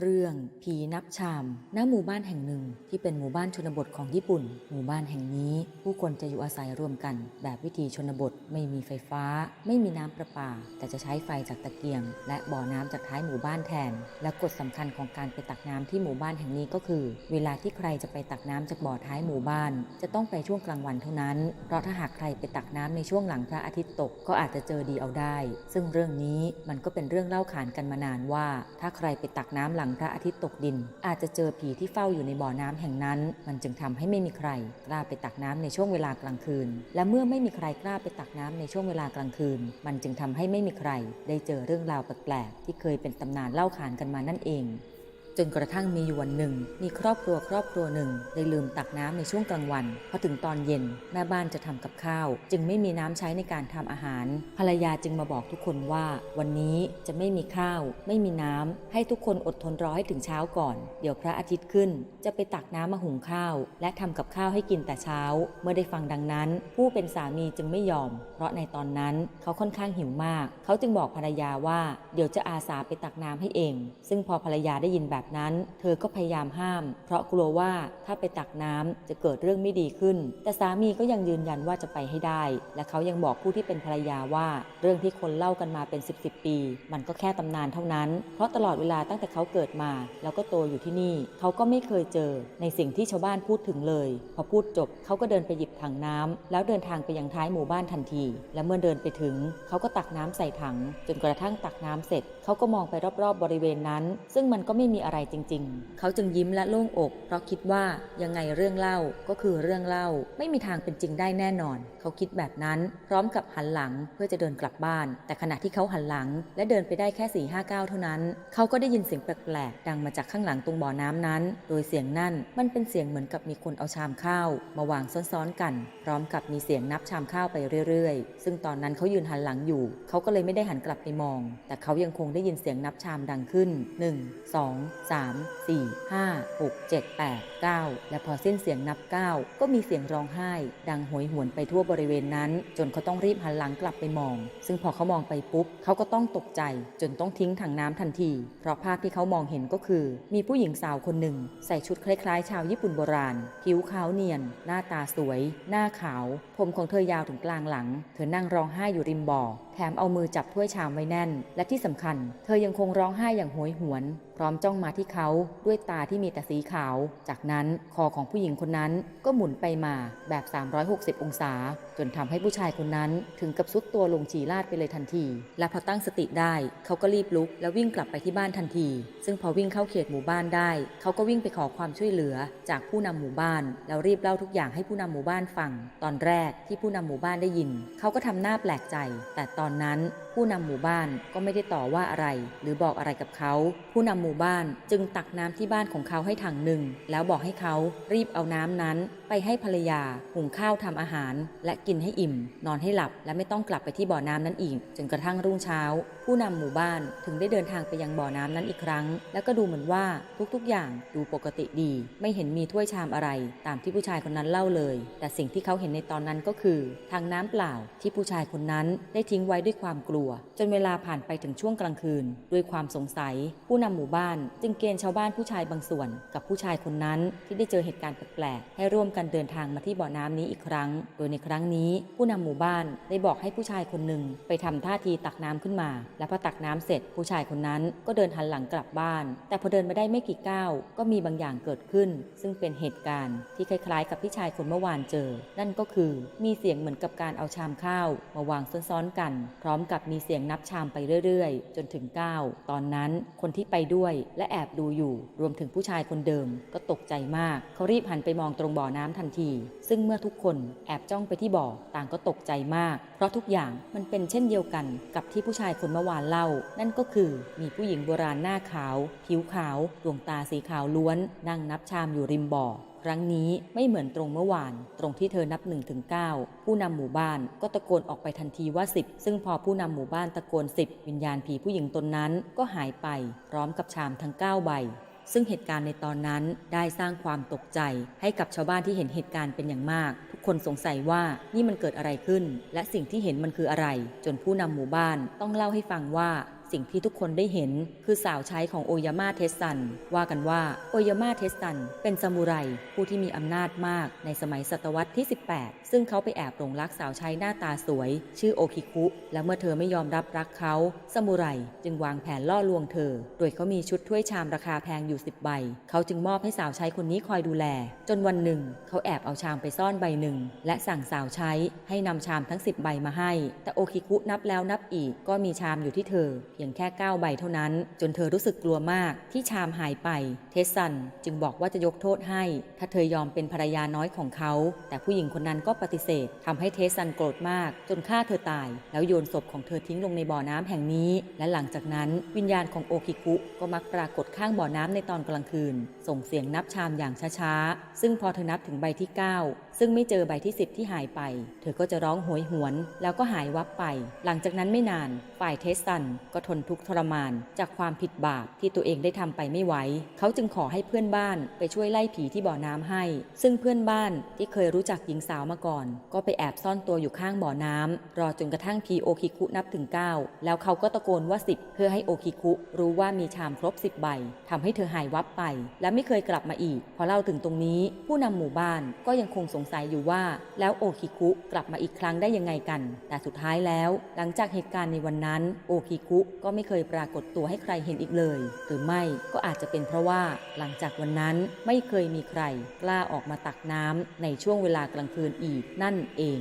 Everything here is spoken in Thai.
เรื่องผีนับชามณหมู่บ้านแห่งหนึ่ง ที่เป็นหมู่บ้านชนบทของญี่ปุ่น หมู่บ้านแห่งนี้ ผู้คนจะอยู่อาศัยรวมกัน แบบวิถีชนบทไม่มีไฟฟ้า ไม่มีน้ำประปา แต่จะใช้ไฟจากตะเกียง และบ่อน้ำจากท้ายหมู่บ้านแทน และกฎสำคัญของการไปตักน้ำที่หมู่บ้านแห่งนี้ก็คือ เวลาที่ใครจะไปตักน้ำจากบ่อท้ายหมู่บ้าน จะต้องไปช่วงกลางวันเท่านั้น เพราะถ้าหากใครไปตักน้ำในช่วงหลังพระอาทิตย์ตกก็อาจจะเจอดีเอาได้ ซึ่งเรื่องนี้มันก็เป็นเรื่องเล่าขานกันมานานว่า ถ้าใครไปตักน้ำหลังพระอาทิตย์ตกดิน อาจจะเจอผีที่เฝ้าอยู่ในบ่อน้ำแห่งนั้น มันจึงทำให้ไม่มีใคร กล้าไปตักน้ำในช่วงเวลากลางคืน และเมื่อไม่มีใครกล้าไปตักน้ำในช่วงเวลากลางคืน มันจึงทำให้ไม่มีใคร ได้เจอเรื่องราวแปลกๆที่เคยเป็นตำนานเล่าขานกันมานั่นเอง จนกระทั่งมีอยู่วันหนึ่ง มีครอบครัวครอบครัวหนึ่ง ได้ลืมตักน้ำในช่วงกลางวันพอถึงตอนเย็นแม่บ้านจะทำกับข้าว จึงไม่มีน้ำใช้ในการทำอาหาร ภรรยาจึงมาบอกทุกคนว่า วันนี้จะไม่มีข้าว ไม่มีน้ำให้ทุกคนอดทนรอให้ถึงเช้าก่อน เดี๋ยวพระอาทิตย์ขึ้น จะไปตักน้ำมาหุงข้าว และทำกับข้าวให้กินแต่เช้า เมื่อได้ฟังดังนั้น ผู้เป็นสามีจึงไม่ยอม เพราะในตอนนั้นเขาค่อนข้างหิวมาก เขาจึงบอกภรรยาว่า เดี๋ยวจะอาสาไปตักน้ำให้เอง ซึ่งพอภรรยาได้ยินแบบนั้น เธอก็พยายามห้าม เพราะกลัวว่าถ้าไปตักน้ำจะเกิดเรื่องไม่ดีขึ้น แต่สามีก็ยังยืนยันว่าจะไปให้ได้ และเขายังบอกผู้ที่เป็นภรรยาว่า เรื่องที่คนเล่ากันมาเป็น 10บสปี มันก็แค่ตำนานเท่านั้น เพราะตลอดเวลาตั้งแต่เขาเกิดมา แล้วก็โตอยู่ที่นี่ เขาก็ไม่เคยเจอในสิ่งที่ชาวบ้านพูดถึงเลย พอพูดจบเขาก็เดินไปหยิบถังน้ำแล้วเดินทางไปยังท้ายหมู่บ้านทันที และเมื่อเดินไปถึง เขาก็ตักน้ำใส่ถัง จนกระทั่งตักน้ำเสร็จ เขาก็มองไปรอบๆบริเวณนั้น ซึ่งมันก็ไม่มีอะไรจริง ๆ เขาจึงยิ้มและโล่งอก เพราะคิดว่ายังไงเรื่องเล่าก็คือเรื่องเล่า ไม่มีทางเป็นจริงได้แน่นอน เขาคิดแบบนั้น พร้อมกับหันหลังเพื่อจะเดินกลับบ้าน แต่ขณะที่เขาหันหลัง และเดินไปได้แค่4ี่ห้าก้าวเท่านั้น เขาก็ได้ยินเสียงแปลกๆดังมาจากข้างหลังตรงบ่อน้ำนั้น โดยเสียงนั่นมันเป็นเสียงเหมือนกับมีคนเอาชามข้าว มาวางซ้อนๆกัน พร้อมกับมีเสียงนับชามข้าวไปเรื่อยๆ ซึ่งตอนนั้นเขายืนหันหลังอยู่ เขาก็เลยไม่ได้หันกลับไปมอง แต่เขายังคงได้ยินเสียงนับชามดังขึ้น 1 2 3 4 5 6 7 8 9 และพอสิ้นเสียงนับ 9 ก็มีเสียงร้องไห้ ดังโหยหวนไปทั่วบริเวณนั้น จนเขาต้องรีบหันหลังกลับไปมอง ซึ่งพอเขามองไปปุ๊บ เขาก็ต้องตกใจ จนต้องทิ้งถังน้ำทันที เพราะภาพที่เขามองเห็นก็คือ มีผู้หญิงสาวคนหนึ่ง ใส่ชุดคล้ายๆ ชาวญี่ปุ่นโบราณ ผิวขาวเนียน หน้าตาสวย หน้าขาว ผมของเธอยาวถึงกลางหลัง เธอนั่งร้องไห้อยู่ริมบ่อ แถมเอามือจับถ้วยชามไว้แน่น และที่สำคัญ เธอยังคงร้องไห้อย่างโหยหวน พร้อมจ้องมาที่เขาด้วยตาที่มีแต่สีขาว จากนั้นคอของผู้หญิงคนนั้นก็หมุนไปมาแบบ 360 องศา จนทำให้ผู้ชายคนนั้นถึงกับซุดตัวลงฉี่ลาดไปเลยทันที และพอตั้งสติได้เขาก็รีบลุกแล้ววิ่งกลับไปที่บ้านทันที ซึ่งพอวิ่งเข้าเขตหมู่บ้านได้ เขาก็วิ่งไปขอความช่วยเหลือจากผู้นำหมู่บ้าน แล้วรีบเล่าทุกอย่างให้ผู้นำหมู่บ้านฟัง ตอนแรกที่ผู้นำหมู่บ้านได้ยิน เขาก็ทำหน้าแปลกใจ แต่ตอนนั้นผู้นำหมู่บ้านก็ไม่ได้ต่อว่าอะไร หรือบอกอะไรกับเขา ผู้นำหมู่บ้านจึงตักน้ำที่บ้านของเขาให้ถังหนึ่ง แล้วบอกให้เขารีบเอาน้ำนั้น ไปให้ภรรยา หุงข้าวทำอาหาร และกินให้อิ่ม นอนให้หลับ และไม่ต้องกลับไปที่บ่อน้ำนั้นอีก จนกระทั่งรุ่งเช้า ผู้นำหมู่บ้านถึงได้เดินทางไปยังบ่อน้ำนั้นอีกครั้ง แล้วก็ดูเหมือนว่าทุกๆ อย่างดูปกติดี ไม่เห็นมีถ้วยชามอะไร ตามที่ผู้ชายคนนั้นเล่าเลย แต่สิ่งที่เขาเห็นในตอนนั้นก็คือ ทางน้ำเปล่าที่ผู้ชายคนนั้นได้ทิ้งไว้ด้วยความกลัวจนเวลาผ่านไปถึงช่วงกลางคืน ด้วยความสงสัย ผู้นำหมู่บ้าน จึงเกณฑ์ชาวบ้านผู้ชายบางส่วน กับผู้ชายคนนั้นที่ได้เจอเหตุการณ์แปลกๆให้ร่วมกันเดินทางมาที่บ่อน้ำนี้อีกครั้ง โดยในครั้งนี้ ผู้นำหมู่บ้านได้บอกให้ผู้ชายคนหนึ่งไปทำท่าทีตักน้ำขึ้นมา และพอตักน้ำเสร็จ ผู้ชายคนนั้นก็เดินหันหลังกลับบ้าน แต่พอเดินมาได้ไม่กี่ก้าวก็มีบางอย่างเกิดขึ้น ซึ่งเป็นเหตุการณ์ที่คล้ายๆ กับที่ชายคนเมื่อวานเจอ นั่นก็คือมีเสียงเหมือนกับการเอาชามข้าว มาวางซ้อนๆกัน พร้อมกับมีเสียงนับชามไปเรื่อยๆ จนถึง 9 ตอนนั้นคนที่ไปด้วยและแอบดูอยู่ รวมถึงผู้ชายคนเดิมก็ตกใจมาก เขารีบหันไปมองตรงบ่อน้ำทันที ซึ่งเมื่อทุกคนแอบจ้องไปที่บ่อต่างก็ตกใจมาก เพราะทุกอย่างมันเป็นเช่นเดียวกันกับที่ผู้ชายคนเมื่อวานเล่า นั่นก็คือมีผู้หญิงโบราณหน้าขาว ผิวขาวดวงตาสีขาวล้วน นั่งนับชามอยู่ริมบ่อ ครั้งนี้ไม่เหมือนตรงเมื่อวาน ตรงที่เธอนับ1ถึง9ผู้นำหมู่บ้านก็ตะโกนออกไปทันทีว่า 10 ซึ่งพอผู้นำหมู่บ้านตะโกน 10 วิญญาณผีผู้หญิงตนนั้นก็หายไป พร้อมกับชามทั้ง 9 ใบซึ่งเหตุการณ์ในตอนนั้นได้สร้างความตกใจ ให้กับชาวบ้านที่เห็นเหตุการณ์เป็นอย่างมาก ทุกคนสงสัยว่านี่มันเกิดอะไรขึ้น และสิ่งที่เห็นมันคืออะไร จนผู้นำหมู่บ้านต้องเล่าให้ฟังว่า สิ่งที่ทุกคนได้เห็นคือสาวใช้ของโอยาม่าเทสซัน ว่ากันว่าโอยาม่าเทสซัน เป็นซามูไรผู้ที่มีอำนาจมากในสมัยศตวรรษที่ 18 ซึ่งเขาไปแอบหลงรักสาวใช้หน้าตาสวย ชื่อโอคิคุ และเมื่อเธอไม่ยอมรับรักเขาซามูไรจึงวางแผนล่อลวงเธอ โดยเขามีชุดถ้วยชามราคาแพงอยู่ 10 ใบ เขาจึงมอบให้สาวใช้คนนี้คอยดูแล จนวันหนึ่ง เขาแอบเอาชามไปซ่อนใบหนึ่ง และสั่งสาวใช้ให้นำชามทั้ง 10 ใบมาให้ แต่โอคิคุนับแล้วนับอีกก็มีชามอยู่ที่เธอเพียียงแค่9ใบเท่านั้น จนเธอรู้สึกกลัวมากที่ชามหายไป เทสันจึงบอกว่าจะยกโทษให้ ถ้าเธอยอมเป็นภรรยาน้อยของเขา แต่ผู้หญิงคนนั้นก็ปฏิเสธทำให้เทสันโกรธมาก จนฆ่าเธอตาย แล้วโยนศพของเธอทิ้งลงในบ่อน้ำแห่งนี้ และหลังจากนั้นวิญญาณของโอคิคุก็มักปรากฏข้างบ่อน้ำในตอนกลางคืน ส่งเสียงนับชามอย่างช้าๆ ซึ่งพอเธอนับถึงใบที่ 9 ซึ่งไม่เจอใบที่ 10 ที่หายไป เธอก็จะร้องโหยหวน แล้วก็หายวับไป หลังจากนั้นไม่นานฝ่ายเทสันก็ทนทุกข์ทรมาน จากความผิดบาปที่ตัวเองได้ทำไปไม่ไหว เขาจึงขอให้เพื่อนบ้านไปช่วยไล่ผีที่บ่อน้ำให้ ซึ่งเพื่อนบ้านที่เคยรู้จักหญิงสาวมาก่อน ก็ไปแอบซ่อนตัวอยู่ข้างบ่อน้ำรอจนกระทั่งพีโอคิคุนับถึง 9 แล้วเขาก็ตะโกนว่า 10 เพื่อให้โอคิคุรู้ว่ามีชามครบ 10 ใบทำให้เธอหายวับไป และไม่เคยกลับมาอีก พอเล่าถึงตรงนี้ ผู้นำหมู่บ้านก็ยังคงสงสัยอยู่ว่า แล้วโอคิคุกลับมาอีกครั้งได้ยังไงกัน แต่สุดท้ายแล้ว หลังจากเหตุการณ์ในวันนั้นโอคิคุก็ไม่เคยปรากฏตัวให้ใครเห็นอีกเลย หรือไม่ก็อาจจะเป็นเพราะว่าหลังจากวันนั้นไม่เคยมีใคร กล้าออกมาตักน้ำในช่วงเวลากลางคืนอีกนั่นเอง